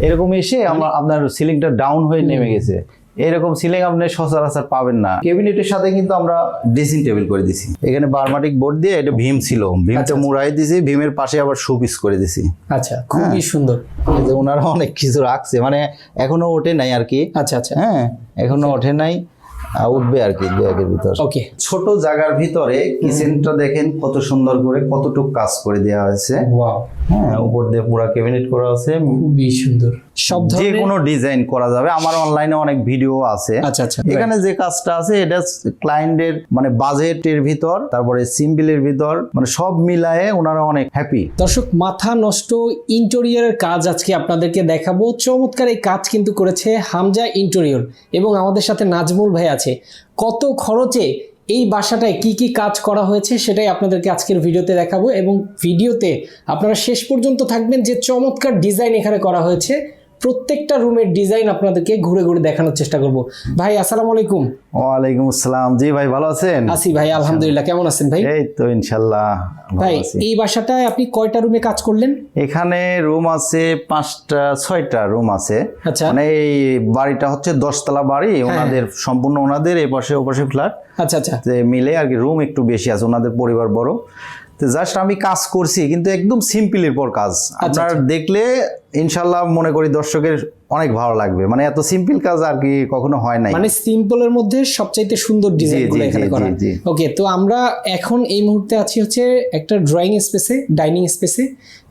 এরকম এসে আমার আপনার সিলিংটা ডাউন হয়ে নেমে গেছে। এরকম সিলিং আপনি সচরাচর পাবেন না। ক্যাবিনেটের সাথে কিন্তু আমরা ড্রেসিং টেবিল করে দিছি। এখানে বারমাটিক বোর্ড দিয়ে এটা ভীম ছিল। ভীমটা মুড়াই দিছি ভীমের পাশে আবার শোপিস করে দিছি। আচ্ছা খুবই সুন্দর। এই যে ওনারা অনেক কিছু রাখছে। মানে এখনও ওঠে নাই আর কি। আচ্ছা আচ্ছা। হ্যাঁ এখনও ওঠে নাই। উঠবে আর কি ব্যাগের ভিতরে। ওকে ছোট জায়গার ভিতরে কিচেনটা দেখেন কত সুন্দর করে কতটুকু কাজ করে দেওয়া হয়েছে। হ্যাঁ উপর দিয়ে পুরা ক্যাবিনেট করা আছে। খুবই সুন্দর। সব যে কোনো ডিজাইন করা যাবে। আমার অনলাইনে অনেক ভিডিও আছে। আচ্ছা আচ্ছা এখানে যে কাজটা আছে এটা ক্লায়েন্টের মানে বাজেটের ভিতর তারপরে সিম্পলের ভিতর মানে সব মিলায়ে ওনারা অনেক হ্যাপি দর্শক মাথা নষ্ট ইন্টেরিয়রের কাজ আজকে আপনাদেরকে দেখাবো। চমৎকার এই কাজ কিন্তু করেছে হামজা ইন্টেরিয়র এবং আমাদের সাথে নাজমুল ভাই আছে। কত খরচে এই বাসাটায় কি কি কাজ করা হয়েছে সেটাই আপনাদেরকে আজকের ভিডিওতে দেখাবো এবং ভিডিওতে আপনারা শেষ পর্যন্ত থাকবেন যে চমৎকার ডিজাইন এখানে করা হয়েছে। প্রত্যেকটা রুমের ডিজাইন আপনাদেরকে ঘুরে ঘুরে দেখানোর চেষ্টা করব। ভাই আসসালামু আলাইকুম। ওয়ালাইকুম আসসালাম। জি ভাই ভালো আছেন? আসি ভাই আলহামদুলিল্লাহ। কেমন আছেন ভাই? এই তো ইনশাআল্লাহ ভাই এই বাসাটায় আপনি কয়টা রুমে কাজ করলেন? এখানে রুম আছে পাঁচটা ছয়টা রুম আছে। আচ্ছা। মানে এই বাড়িটা হচ্ছে দশতলা বাড়ি ওনাদের সম্পূর্ণ ওনাদের এই পাশে ও পাশে ফ্ল্যাট। আচ্ছা আচ্ছা। যে মিলে আর কি রুম একটু বেশি আছে ওনাদের পরিবার বড়। তো জাস্ট আমি কাজ করছি কিন্তু একদম সিম্পলের পর কাজ। আপনার দেখলে ইনশাল্লাহ মনে করি দর্শকের অনেক ভালো লাগবে। মানে এত সিম্পল কাজ আর কি কখনো হয় নাই। মানে সিম্পলের মধ্যে সবচাইতে সুন্দর ডিজাইনগুলো এখানে করা। ওকে তো আমরা এখন এই মুহূর্তে আছি হচ্ছে একটা ড্রয়িং স্পেসে ডাইনিং স্পেসে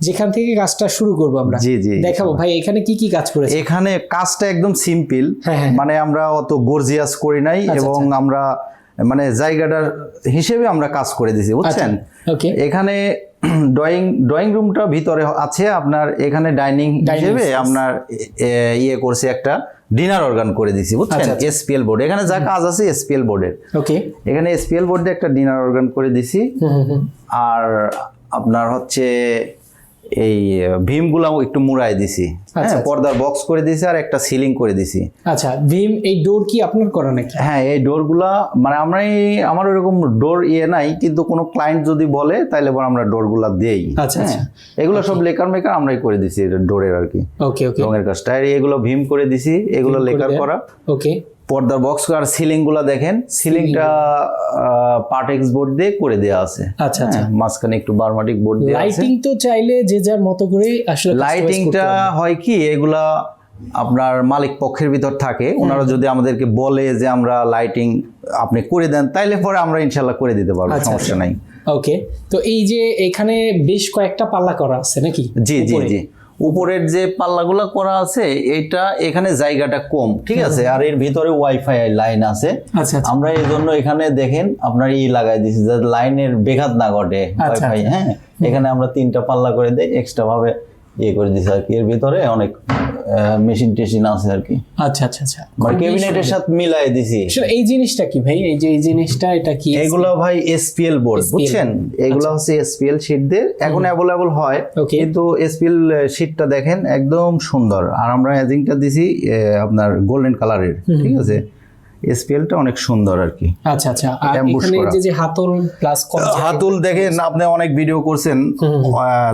যেখান থেকে কাজটা শুরু করব আমরা। জি জি দেখাবো ভাই এখানে কি কি কাজ করেছে এখানে কাজটা একদম সিম্পল হ্যাঁ, হ্যাঁ। মানে আমরা অত গর্জিয়াস করি নাই এবং আমরা মানে জায়গাটার হিসেবে আমরা কাজ করে দিছি বুঝছেন? এখানে ড্রয়িং ড্রয়িং রুমটা ভিতরে আছে আপনার এখানে ডাইনিং হিসেবে আপনার ইয়ে করছে একটা ডিনার অর্গান করে দিছি বুঝছেন? আচ্ছা, আচ্ছা। এসপিএল বোর্ড এখানে যা কাজ আছে এসপিএল বোর্ডের ওকে এখানে এসপিএল বোর্ডে একটা ডিনার অর্গান করে দিছি আর আপনার হচ্ছে এই ভীমগুলো একটু মুড়াই দিছি। হ্যাঁ আচ্ছা। পর্দার বক্স করে দিছি আর একটা সিলিং করে দিছি। আচ্ছা ভিম এই ডোর কি আপনার করা নাকি? হ্যাঁ এই ডোরগুলা মানে আমরা আমার ওরকম ডোর ইয়ে নাই কিন্তু কোনো ক্লায়েন্ট যদি বলে তাহলে পর আমরা ডোরগুলা দেই। আচ্ছা, আচ্ছা। এগুলো সব লেকার মেকার আমরাই করে দিছি ডোরের আর কি। ওকে ওকে রঙের কাজটা। এগুলো ভীম করে দিছি এগুলো লেকার করা। ওকে পর্দার বক্স আর সিলিংগুলা দেখেন। সিলিংটা পার্টেক্স বোর্ড দিয়ে করে দেওয়া আছে। আচ্ছা আচ্ছা। হ্যাঁ, মাঝখানে একটু বারমাটিক বোর্ড আছে। লাইটিং তো চাইলে যে যার মতো করে আসলে লাইটিংটা হয় কি এগুলা আপনার মালিক পক্ষের ভিতর থাকে। ওনারা যদি আমাদেরকে বলে যে আমরা লাইটিং আপনি করে দেন তাইলে পরে আমরা ইনশাল্লাহ করে দিতে পারব আচ্ছা, সমস্যা নাই। ওকে তো এই যে এখানে বেশ কয়েকটা পাল্লা করা আছে নাকি? জি জি জি। উপরের যে পাল্লাগুলো করা আছে এটা এখানে জায়গাটা কম ঠিক আছে? আর এর ভিতরে ওয়াইফাই লাইন আছে। আচ্ছা আচ্ছা। আমরা এই জন্য এখানে দেখেন আপনার ই লাগাই দিছি যাতে লাইনের বেঘাত না ঘটে আচ্ছা, ওয়াইফাই হ্যাঁ? এখানে আমরা তিনটা পাল্লা করে দেই এক্সট্রা ভাবে ইয়ে করে দিছি আর কি। এর ভিতরে অনেক মেশিন টেশিন আছে আর কি। আচ্ছা আচ্ছা আচ্ছা। মানে ক্যাবিনেটের সাথে মিলাই দিছি। আসলে এই জিনিসটা কি ভাই? এই যে এই জিনিসটা এটা কি এগুলো ভাই এসপিএল বোর্ড বুঝছেন? এগুলো হচ্ছে এসপিএল শীটদের এখন অ্যাভেলেবল হয়. কিন্তু এসপিএল শীটটা দেখেন একদম সুন্দর। আর আমরা এজিংটা দিছি আপনার গোল্ডেন কালারের ঠিক আছে? এসপিএলটা অনেক সুন্দর আর কি আচ্ছা আচ্ছা। আর এখানে যে যে হাতল প্লাস হাতুল দেখেন আপনি অনেক ভিডিও করছেন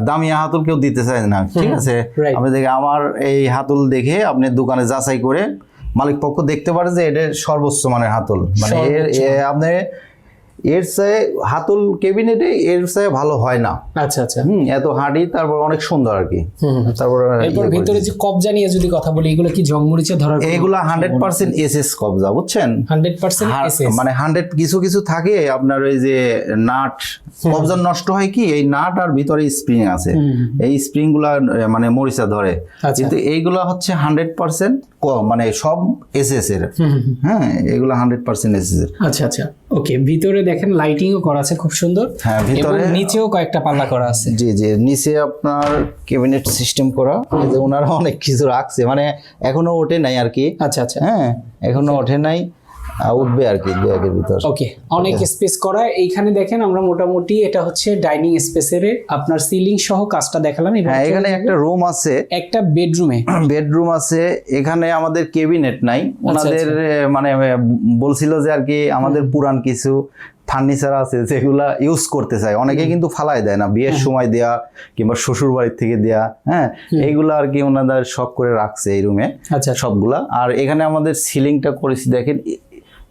দামি হাতুল কেউ দিতে চায় না ঠিক আছে. আপনি দেখে আমার এই হাতুল দেখে আপনি দোকানে যাচাই করে মালিক পক্ষ দেখতে পারে যে এটা সর্বোচ্চ মানের হাতল। মানে এর আপনি এর চেয়ে হাতুল কেবিনেটে এর চেয়ে ভালো হয় না। আচ্ছা আচ্ছা। হুম এত হাঁড়ি তারপর অনেক সুন্দর আর কি। তারপর এরপর ইয়ে ভিতরে যে কবজা নিয়ে যদি কথা বলি এগুলো কি জংমরিচে ধরার এইগুলা হান্ড্রেড পার্সেন্ট কবজা বুঝছেন? হান্ড্রেড পার্সেন্ট মানে হান্ড্রেড কিছু কিছু থাকে আপনার ওই যে নাট কবজা নষ্ট হয় কি? এই নাট আর ভিতরে স্প্রিং আছে। এই স্প্রিংগুলা মানে মরিচা ধরে। আচ্ছা। কিন্তু এইগুলা হচ্ছে হান্ড্রেড পার্সেন্ট মানে সব এস এস এর। হ্যাঁ এগুলো হান্ড্রেড পার্সেন্ট এসএস এস এর। আচ্ছা আচ্ছা। ওকে ভিতরে দেখেন লাইটিংও করা আছে খুব সুন্দর। হ্যাঁ, ভিতরে- নিচেও কয়েকটা পাল্লা করা আছে। জি জি নিচে আপনার ক্যাবিনেট সিস্টেম করা। যে ওনারা অনেক কিছু রাখছে মানে এখনও ওঠে নাই আর কি। আচ্ছা আচ্ছা। হ্যাঁ এখনও ওঠে নাই। উঠবে আর কি একের ভিতর। ওকে অনেক স্পেস করা। এইখানে দেখেন আমরা মোটামুটি এটা হচ্ছে ডাইনিং স্পেসের আপনার সিলিং সহ কাজটা দেখালাম হ্যাঁ এখানে একটা রুম আছে। একটা বেডরুমে বেডরুম আছে। এখানে আমাদের কেবিনেট নাই। আচ্ছা, ওনাদের মানে বলছিল যে আর কি আমাদের পুরান কিছু ফার্নিচার আছে যেগুলা ইউজ করতে চায়। অনেকে কিন্তু ফালাই দেয় না। বিয়ের সময় দেয়া কিংবা শ্বশুর বাড়ির থেকে দেয়া হ্যাঁ এইগুলো আর কি ওনাদের শখ করে রাখছে এই রুমে আচ্ছা সবগুলা। আর এখানে আমাদের সিলিংটা করেছি দেখেন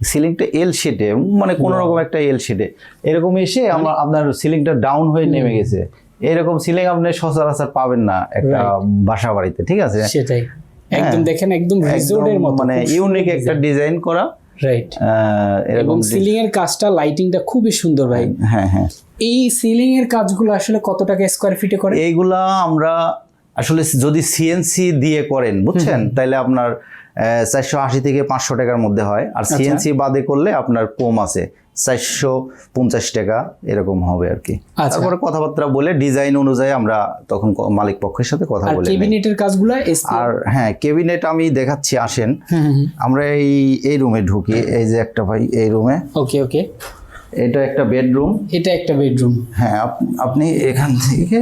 সিলিংটা এল শেডে মানে কোন রকম একটা এল শেডে এরকম এসে মানে আমার আপনার সিলিংটা ডাউন হয়ে নেমে গেছে। এরকম সিলিং আপনি সচরাচর পাবেন না একটা বাসা বাড়িতে ঠিক আছে? সেটাই। একদম দেখেন একদম রিসোর্টের মতো। মানে ইউনিক একটা ডিজাইন করা। রাইট আহ, এবং এরকম সিলিং এর কাজটা লাইটিংটা খুবই সুন্দর ভাই। হ্যাঁ হ্যাঁ। এই সিলিং এর কাজগুলো আসলে কত টাকা স্কোয়ার ফিটে করে? এইগুলা আমরা আসলে যদি সিএনসি দিয়ে করেন বুঝছেন? তাহলে আপনার চারশো আশি থেকে পাঁচশো টাকার মধ্যে হয় আর আচ্ছা। সিএনসি বাদে করলে আপনার কম আছে চারশো পঞ্চাশ টাকা এরকম হবে আর কি আচ্ছা। তারপরে কথাবার্তা বলে ডিজাইন অনুযায়ী আমরা তখন মালিক পক্ষের সাথে কথা বলে নিই। ক্যাবিনেটের কাজগুলো আর হ্যাঁ কেবিনেট আমি দেখাচ্ছি আসেন। আমরা এই এই রুমে ঢুকি এই যে একটা ভাই এই রুমে ওকে ওকে এটা একটা বেডরুম এটা একটা বেডরুম হ্যাঁ আপ- আপনি এখান থেকে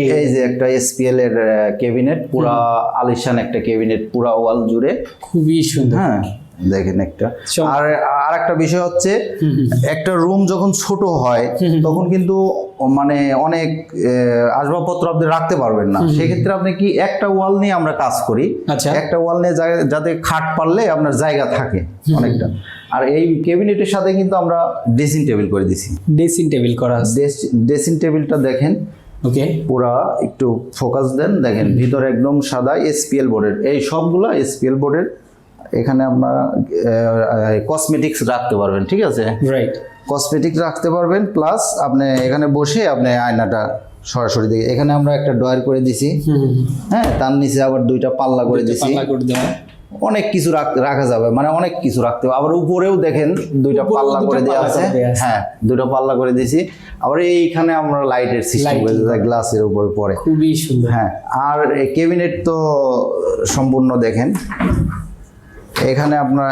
এই- যে একটা এসপিএল এর ক্যাবিনেট পুরা আলিশান একটা কেবিনেট পুরা ওয়াল জুড়ে। খুবই সুন্দর। হ্যাঁ দেখেন একটা। আর আর একটা বিষয় হচ্ছে একটা রুম যখন ছোট হয় তখন কিন্তু মানে অনেক আসবাবপত্র আপনি রাখতে পারবেন না। সেক্ষেত্রে আপনি কি একটা ওয়াল নিয়ে আমরা কাজ করি। আচ্ছা। একটা ওয়াল নিয়ে যাতে খাট পারলে আপনার জায়গা থাকে অনেকটা। আর এই ক্যাবিনেটের সাথে কিন্তু আমরা ড্রেসিং টেবিল করে দিছি। ড্রেসিং টেবিল করা ড্রেসিং টেবিলটা দেখেন ওকে পুরা একটু ফোকাস দেন। দেখেন ভিতরে একদম সাদা এসপিএল বোর্ডের এই সবগুলা এসপিএল বোর্ডের এখানে আপনারা কসমেটিক্স রাখতে পারবেন ঠিক আছে? রাইট কসমেটিক রাখতে পারবেন প্লাস আপনি এখানে বসে আপনি আয়নাটা সরাসরি দেখে এখানে আমরা একটা ডয়ার করে দিছি। হ্যাঁ তার নিচে আবার দুইটা পাল্লা করে দিছি। পাল্লা করে দেওয়া। অনেক কিছু রাখা যাবে মানে অনেক কিছু রাখতে হবে। আবার উপরেও দেখেন দুইটা পাল্লা করে দেওয়া আছে। হ্যাঁ দুটো পাল্লা করে দিয়েছি। আবার এইখানে আমরা লাইটের সিস্টেম করে গ্লাসের উপরে পরে খুবই সুন্দর। হ্যাঁ আর কেবিনেট তো সম্পূর্ণ দেখেন। এখানে আপনার।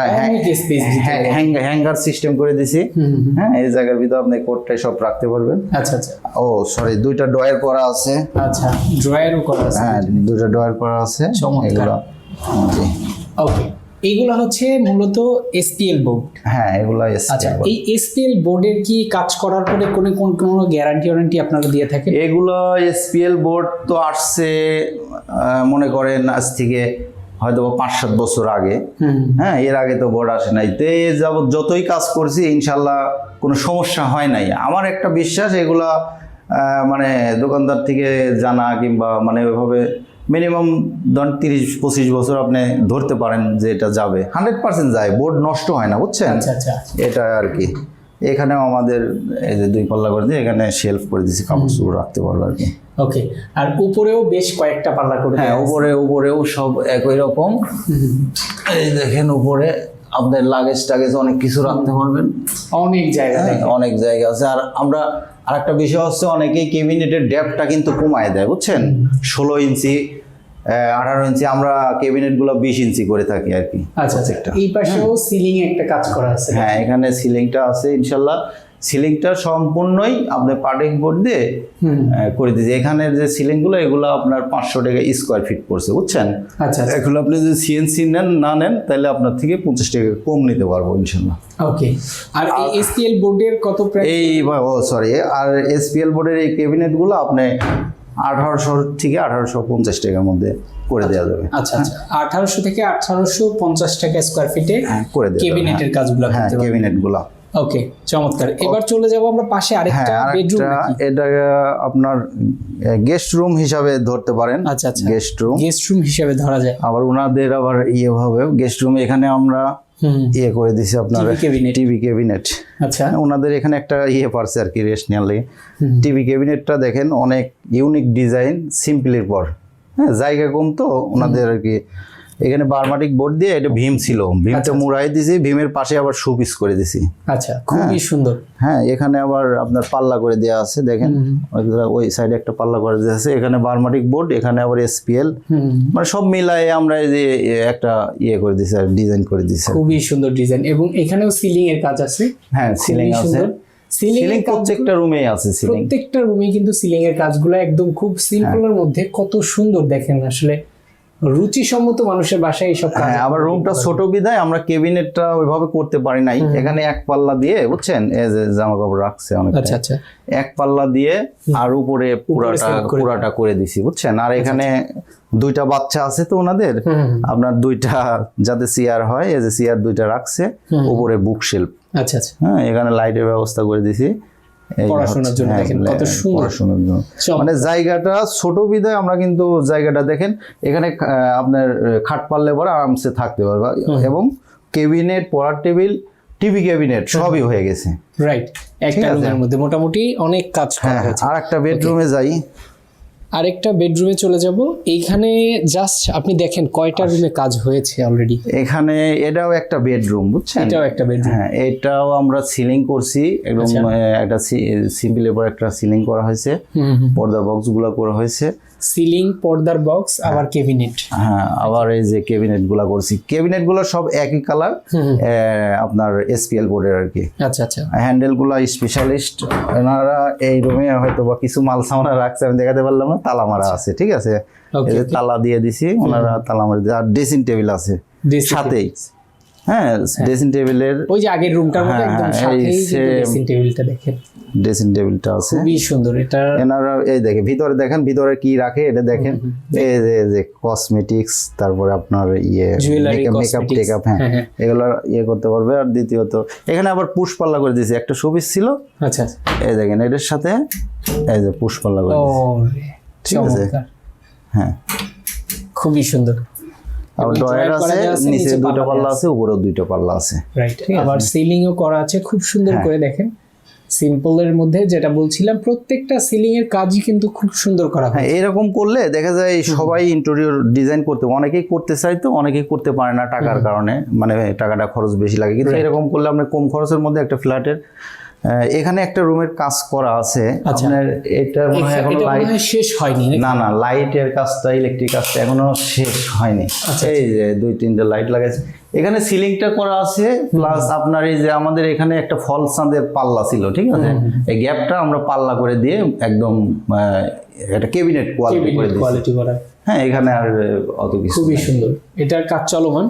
হ্যাঙ্গার সিস্টেম করে দিছি হ্যাঁ এই জায়গার ভিতরে আপনি কোটটাই সব রাখতে পারবেন। আচ্ছা আচ্ছা। ও সরি দুইটা ডয়ার করা আছে। আচ্ছা ড্রয়ারও করা আছে। হ্যাঁ দুইটা ডয়ার করা আছে। এগুলো জি। ওকে এইগুলো হচ্ছে মূলত এসপিএল বোর্ড হ্যাঁ এগুলো আচ্ছা এই এসপিএল বোর্ডের কি কাজ করার পরে কোনো কোন কোনো গ্যারান্টি ওয়ারেন্টি আপনারা দিয়ে থাকেন? এগুলো এসপিএল বোর্ড তো আসছে মনে করেন আজ থেকে হয়তো পাঁচ সাত বছর আগে। হ্যাঁ এর আগে তো বোর্ড আসে নাই। তে যাব যতই কাজ করছি ইনশাল্লাহ কোনো সমস্যা হয় নাই। আমার একটা বিশ্বাস এগুলা মানে দোকানদার থেকে জানা কিংবা মানে ওইভাবে মিনিমাম ধরেন তিরিশ পঁচিশ বছর আপনি ধরতে পারেন যে এটা যাবে। হান্ড্রেড পার্সেন্ট যায় বোর্ড নষ্ট হয় না বুঝছেন? আচ্ছা আচ্ছা। এটা আর কি। এখানেও আমাদের এই যে দুই পাল্লা করে দিয়ে এখানে শেলফ করে দিয়েছি কাপড় চোপড় রাখতে পারব আর কি। ওকে আর উপরেও বেশ কয়েকটা পাল্লা করে হ্যাঁ উপরে উপরেও সব একই রকম। এই দেখেন উপরে আপনার লাগেজ টাগেজ অনেক কিছু রাখতে পারবেন। অনেক জায়গা হ্যাঁ, অনেক জায়গা আছে। আর আমরা আরেকটা বিষয় হচ্ছে অনেকেই কেবিনেটের ডেপটা কিন্তু কমায় দেয় বুঝছেন? ষোলো ইঞ্চি আঠারো ইঞ্চি আমরা কেবিনেটগুলো বিশ ইঞ্চি করে থাকি আর কি। আচ্ছা আচ্ছা। এই পাশেও সিলিং একটা কাজ করা আছে। হ্যাঁ এখানে সিলিংটা আছে ইনশাল্লাহ। সিলিংটা সম্পূর্ণই আপনার পার্টিং বোর্ড দিয়ে করে দিয়েছি। এখানের যে সিলিংগুলো এগুলো আপনার পাঁচশো টাকা স্কোয়ার ফিট পড়ছে বুঝছেন? আচ্ছা আচ্ছা। এখন আপনি যদি সিএনসি নেন না নেন তাহলে আপনার থেকে পঞ্চাশ টাকা কম নিতে পারব ইনশাল্লাহ। ওকে। আর এসপিএল বোর্ডের কত প্রাইস এই ও সরি আর এসপিএল বোর্ডের এই ক্যাবিনেটগুলো আপনি আঠারোশো থেকে আঠারোশো পঞ্চাশ টাকার মধ্যে করে দেওয়া যাবে। আচ্ছা আচ্ছা। আঠারোশো থেকে আঠারোশো পঞ্চাশ টাকা স্কোয়ার ফিটে হ্যাঁ করে দেওয়া যাবে কেবিনেটের কাজগুলো হ্যাঁ ক্যাবিনেটগুলো ওকে চমৎকার। এবার চলে যাব আমরা পাশে আরেকটা হ্যাঁ বেডরুম এটা আপনার গেস্ট রুম হিসাবে ধরতে পারেন। আচ্ছা আচ্ছা। গেস্ট রুম গেস্ট রুম হিসেবে ধরা যায়। আবার ওনাদের আবার ইয়ে ভাবে গেস্ট রুম এখানে আমরা ইয়ে করে দিছি আপনার টিভি ক্যাবিনেট আচ্ছা। ওনাদের এখানে একটা ইয়ে পারছে আর কি রেস্ট নেওয়ার টিভি ক্যাবিনেটটা দেখেন অনেক ইউনিক ডিজাইন সিম্পলের পর। হ্যাঁ জায়গা কম তো ওনাদের আর কি এখানে বারমাটিক বোর্ড দিয়ে এটা ভীম ছিল। ভীমটা মুড়াই দিছি ভীমের পাশে আবার শোপিস করে দিছি। আচ্ছা খুবই সুন্দর। হ্যাঁ এখানে আবার আপনার পাল্লা করে দেওয়া আছে দেখেন। ওই- সাইডে একটা পাল্লা করে দেওয়া আছে এখানে বারমাটিক বোর্ড এখানে আবার এসপিএল মানে সব মিলায়ে আমরা এই যে একটা ইয়ে করে দিছি আর ডিজাইন করে দিছি। খুবই সুন্দর ডিজাইন এবং এখানেও সিলিং এর কাজ আছে। হ্যাঁ সিলিং আছে। সিলিং প্রত্যেকটা রুমেই আছে সিলিং প্রত্যেকটা রুমে কিন্তু সিলিং এর কাজগুলো একদম খুব সিম্পলের মধ্যে কত সুন্দর দেখেন আসলে। রুচিসম্মত মানুষের বাসায় এইসব হ্যাঁ আবার রুমটা ছোট বিধায় আমরা কেবিনেটটা ওইভাবে করতে পারি নাই। এখানে এক পাল্লা দিয়ে বুঝছেন? এই যে জামা কাপড় রাখছে অনেক। আচ্ছা আচ্ছা। এক পাল্লা দিয়ে আর উপরে পুরাটা পুরাটা করে দিছি বুঝছেন? আর এখানে দুইটা বাচ্চা আছে তো ওনাদের। আপনার দুইটা যাতে চেয়ার হয় এই যে চেয়ার দুইটা রাখছে উপরে বুক শেলফ আচ্ছা আচ্ছা। হ্যাঁ এখানে লাইটের ব্যবস্থা করে দিছি। পড়াশোনার জন্য হ্যাঁ, দেখেন কত সুন্দর। পড়াশোনার জন্য। চমৎকার। মানে জায়গাটা ছোট বিধায় আমরা কিন্তু জায়গাটা দেখেন এখানে আপনার খাট পারলে পরে আরামসে থাকতে পারবে। এবং কেবিনেট পড়ার টেবিল টিভি ক্যাবিনেট সবই হয়ে গেছে। রাইট একটা রুমের মধ্যে মোটামুটি অনেক কাজ করা হ্যাঁ হয়েছে। আর একটা বেডরুমে যাই। আরেকটা বেডরুমে চলে যাব। এইখানে জাস্ট আপনি দেখেন কয়টা রুমে কাজ হয়েছে অলরেডি এখানে এটাও একটা বেডরুম বুঝছেন? এটাও একটা বেডরুম। হ্যাঁ এটাও আমরা সিলিং করছি একদম আচ্ছা। একটা সিম্পল উপর একটা সিলিং করা হয়েছে। পর্দা বক্সগুলো করা হয়েছে। সিলিং পর্দার বক্স আবার কেবিনেট হ্যাঁ আবার এই যে ক্যাবিনেটগুলা করছি। ক্যাবিনেটগুলো সব একই কালার আপনার এসপিএল বোর্ডের আর কি আচ্ছা আচ্ছা। হ্যান্ডেলগুলা স্পেশালিস্ট ওনারা এই রুমে হয়তো বা কিছু মাল সামানা রাখছে আমি দেখাতে পারলাম না তালা মারা আছে ঠিক আছে? তালা দিয়ে দিছি ওনারা তালা মারা আর ড্রেসিং টেবিল আছে। সাথেই। হ্যাঁ ড্রেসিং টেবিলের ওই যে আগের রুমটার মধ্যে হ্যাঁ, একদম হ্যাঁ, সাথেই ড্রেসিং টেবিলটা দেখেন। ড্রেসিং টেবিলটা আছে। খুবই সুন্দর এটা এনারা এই দেখে ভিতরে দেখেন ভিতরে কি রাখে এটা দেখেন। এই যে যে কসমেটিক্স তারপরে আপনার ইয়ে মেকআপ টেকআপ হ্যাঁ হ্যাঁ, হ্যাঁ। এগুলো ইয়ে করতে পারবে। আর দ্বিতীয়ত এখানে আবার পুষ্পাল্লা করে দিয়েছি। একটা শোপিস ছিল। আচ্ছা এই দেখেন এটার সাথে এই যে পুষ্পাল্লা করে। ঠিক আছে। হ্যাঁ। খুবই সুন্দর। আছে নিচে পাল্লা আছে উপরেও দুইটা পাল্লা আছে। রাইট আবার সিলিং করা আছে খুব সুন্দর হ্যাঁ। করে দেখেন। সিম্পলের মধ্যে যেটা বলছিলাম প্রত্যেকটা সিলিং এর কাজই কিন্তু খুব সুন্দর করা হয় হ্যাঁ এরকম করলে দেখা যায় সবাই ইন্টেরিয়র ডিজাইন করতে অনেকেই করতে চায় তো অনেকেই করতে পারে না টাকার কারণে। মানে টাকাটা খরচ বেশি লাগে। কিন্তু এরকম করলে আমরা কম খরচের মধ্যে একটা ফ্ল্যাটের এখানে একটা রুমের কাজ করা আছে। আচ্ছা। আপনার এটা মনে হয় এখনও লাইট শেষ হয়নি? না না লাইটের কাজটা ইলেকট্রিক কাজটা এখনও শেষ হয়নি। আচ্ছা, এই যে দুই তিনটে লাইট লাগাইছে। এখানে সিলিংটা করা আছে প্লাস আপনার এই যে আমাদের এখানে একটা ফল চাঁদের পাল্লা ছিল ঠিক আছে? এই গ্যাপটা আমরা পাল্লা করে দিয়ে একদম একটা কেবিনেট কোয়ালিটি করে দিয়েছি। হ্যাঁ এখানে আর অত কিছু খুবই সুন্দর। এটার কাজ চলমান?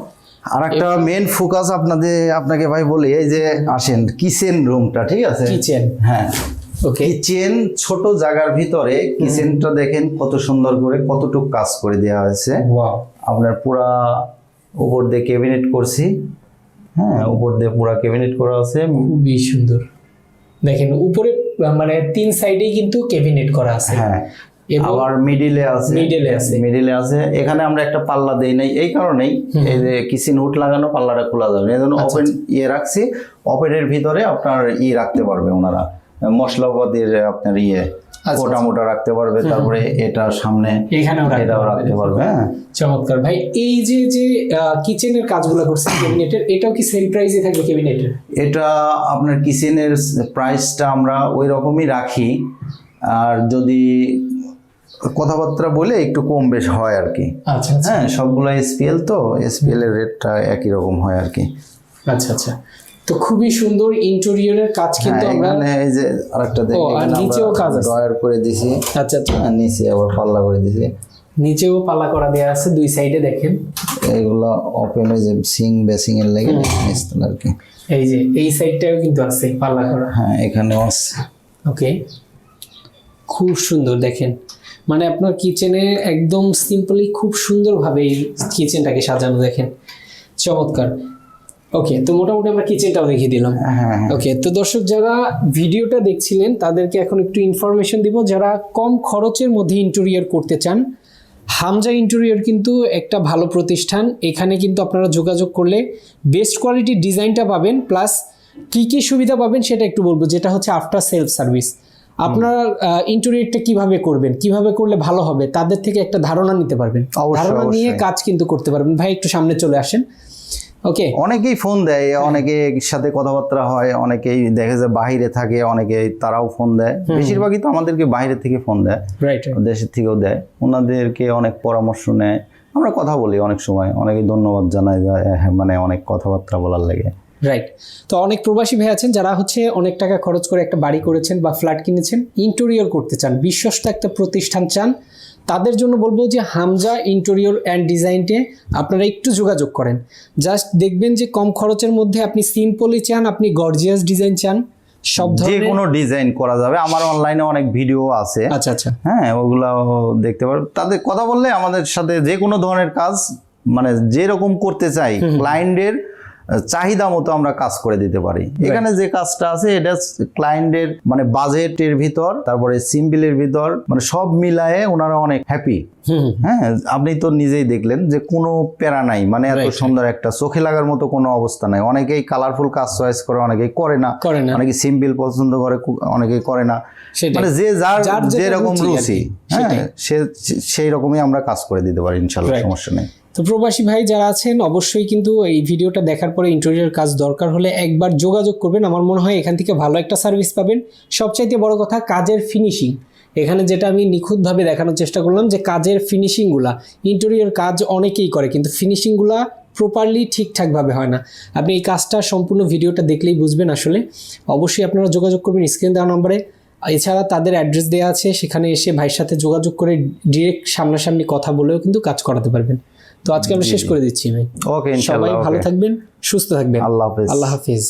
আর একটা মেন ফোকাস আপনাদের আপনাকে ভাই বলি এই যে আসেন কিচেন রুমটা ঠিক আছে? কিচেন হ্যাঁ। ওকে কিচেন ছোট জায়গার ভিতরে কিচেনটা দেখেন কত সুন্দর করে কতটুকু কাজ করে দেওয়া হয়েছে। আপনার পুরা উপর দিয়ে ক্যাবিনেট করছি। হ্যাঁ উপর দিয়ে পুরা ক্যাবিনেট করা আছে। খুবই সুন্দর। দেখেন উপরে মানে তিন সাইডেই কিন্তু ক্যাবিনেট করা আছে। হ্যাঁ। আবার মিডিলে আছে। এ আছে। মিডিলে আছে। এখানে আমরা একটা পাল্লা দেই নাই। এই কারণেই এই যে কিচেন হুড লাগানো পাল্লাটা খোলা যাবে। এই জন্য আচ্ছা, ওপেন ইয়ে রাখছি। ওপেনের ভিতরে আপনার ই রাখতে পারবে ওনারা। মশলাপাতির আপনার ইয়ে আচ্ছা, মোটা মোটা রাখতে পারবে। তারপরে এটা সামনে এখানেও এটাও। রাখতে পারবে হ্যাঁ। চমৎকার। ভাই এই যে যে কিচেনের কাজগুলো করছেন ক্যাবিনেটের এটাও কি সেম প্রাইসে থাকবে ক্যাবিনেটের এটা আপনার কিচেনের প্রাইসটা আমরা ওই রকমই রাখি। আর যদি কথাবার্তা বলে একটু কম বেশ হয় আর কি। আচ্ছা আচ্ছা। হ্যাঁ সবগুলো এসপিএল তো এসপিএল এর রেটটা একই রকম হয় আর কি। আচ্ছা আচ্ছা। তো খুবই সুন্দর ইন্টেরিয়রের কাজ কিন্তু হ্যাঁ, আমরা এই যে আরেকটা আর নিচেও কাজ আছে। ড্রয়ার করে দিছি। আচ্ছা আচ্ছা। নিচে আবার পাল্লা করে দিছি। নিচেও পাল্লা করা দেওয়া আছে দুই সাইডে দেখেন। এগুলো ওপেন ওই যে সিং বেসিং এর লেগে নিচতলা আর কি। এই যে এই সাইডটাও কিন্তু আছে পাল্লা করা। হ্যাঁ এখানেও আছে। ওকে খুব সুন্দর দেখেন। মানে আপনার কিচেনে একদম সিম্পলি খুব সুন্দরভাবে এই কিচেনটাকে সাজানো দেখেন। চমৎকার। ওকে তো মোটামুটি আমরা কিচেনটাও দেখিয়ে দিলাম। হ্যাঁ হ্যাঁ ওকে তো দর্শক যারা ভিডিওটা দেখছিলেন তাদেরকে এখন একটু ইনফরমেশন দিব। যারা কম খরচের মধ্যে ইন্টেরিয়র করতে চান হামজা ইন্টেরিয়র কিন্তু একটা ভালো প্রতিষ্ঠান। এখানে কিন্তু আপনারা যোগাযোগ করলে বেস্ট কোয়ালিটির ডিজাইনটা পাবেন প্লাস কি কি সুবিধা পাবেন সেটা একটু বলব যেটা হচ্ছে আফটার সেলফ সার্ভিস আপনারা ইন্টেরিয়রটা কীভাবে করবেন? কীভাবে করলে ভালো হবে? তাদের থেকে একটা ধারণা নিতে পারবেন। ধারণা নিয়ে কাজ কিন্তু করতে পারবেন। ভাই একটু সামনে চলে আসেন। ওকে? অনেকেই ফোন দেয় অনেকে সাথে কথাবার্তা হয় অনেকেই দেখে যে বাহিরে থাকে অনেকে তারাও ফোন দেয়। বেশিরভাগই তো আমাদেরকে বাইরে থেকে ফোন দেয় রাইট দেশের থেকেও দেয়। ওনাদেরকে অনেক পরামর্শ নেয়। আমরা কথা বলি অনেক সময় অনেকে ধন্যবাদ জানাই হ্যাঁ, মানে অনেক কথাবার্তা বলার লাগে। রাইট তো অনেক প্রবাসী ভাই আছেন যারা হচ্ছে অনেক টাকা খরচ করে একটা বাড়ি করেছেন বা ফ্ল্যাট কিনেছেন ইন্টেরিয়র করতে চান বিশ্বস্ত একটা প্রতিষ্ঠান চান তাদের জন্য বলব যে হামজা ইন্টেরিয়র অ্যান্ড ডিজাইনটে আপনারা একটু যোগাযোগ করেন। জাস্ট দেখবেন যে কম খরচের মধ্যে আপনি সিম্পলি চান আপনি গর্জিয়াস ডিজাইন চান সব যে কোনো ডিজাইন করা যাবে। আমার অনলাইনে অনেক ভিডিও আছে। আচ্ছা আচ্ছা। হ্যাঁ ওগুলো দেখতে পারো। তাদের কথা বললে আমাদের সাথে যে কোনো ধরনের কাজ মানে যেরকম করতে চাই ক্লায়েন্টের চাহিদা মতো আমরা কাজ করে দিতে পারি। এখানে যে কাজটা আছে এটা ক্লায়েন্টের মানে বাজেটের ভিতর তারপরে সিম্পলের ভিতর মানে সব মিলায়ে ওনারা অনেক হ্যাপি হ্যাঁ আপনি তো নিজেই দেখলেন যে কোনো প্যারা নাই মানে এত সুন্দর একটা চোখে লাগার মতো কোনো অবস্থা নাই। অনেকেই কালারফুল কাজ চয়েস করে অনেকেই করে না। অনেকে সিম্পল পছন্দ করে অনেকেই করে না। মানে যে যার যার যেরকম রুচি হ্যাঁ সে সেই রকমই আমরা কাজ করে দিতে পারি ইনশাল্লাহ. সমস্যা নেই। তো প্রবাসী ভাই যারা আছেন, অবশ্যই কিন্তু এই ভিডিওটা দেখার পরে ইন্টেরিয়র কাজ দরকার হলে একবার যোগাযোগ করবেন। আমার মনে হয় এখান থেকে ভালো একটা সার্ভিস পাবেন। সবচাইতে বড় কথা, কাজের ফিনিশিং এখানে যেটা আমি নিখুঁতভাবে দেখানোর চেষ্টা করলাম যে কাজের ফিনিশিংগুলা ইন্টেরিয়র কাজ অনেকেই করে, কিন্তু ফিনিশিংগুলা প্রপারলি ঠিকঠাকভাবে হয় না। আপনি এই কাজটা সম্পূর্ণ ভিডিওটা দেখলেই বুঝবেন আসলে। অবশ্যই আপনারা যোগাযোগ করবেন স্ক্রিন দেওয়া নম্বরে। এছাড়া তাদের অ্যাড্রেস দেওয়া আছে, সেখানে এসে ভাইয়ের সাথে যোগাযোগ করে ডিরেক্ট সামনাসামনি কথা বলেও কিন্তু কাজ করাতে পারবেন। তো আজকে আমরা শেষ করে দিচ্ছি ভাই। ওকে সবাই ভালো থাকবেন সুস্থ থাকবেন। আল্লাহ হাফেজ। আল্লাহ হাফিজ।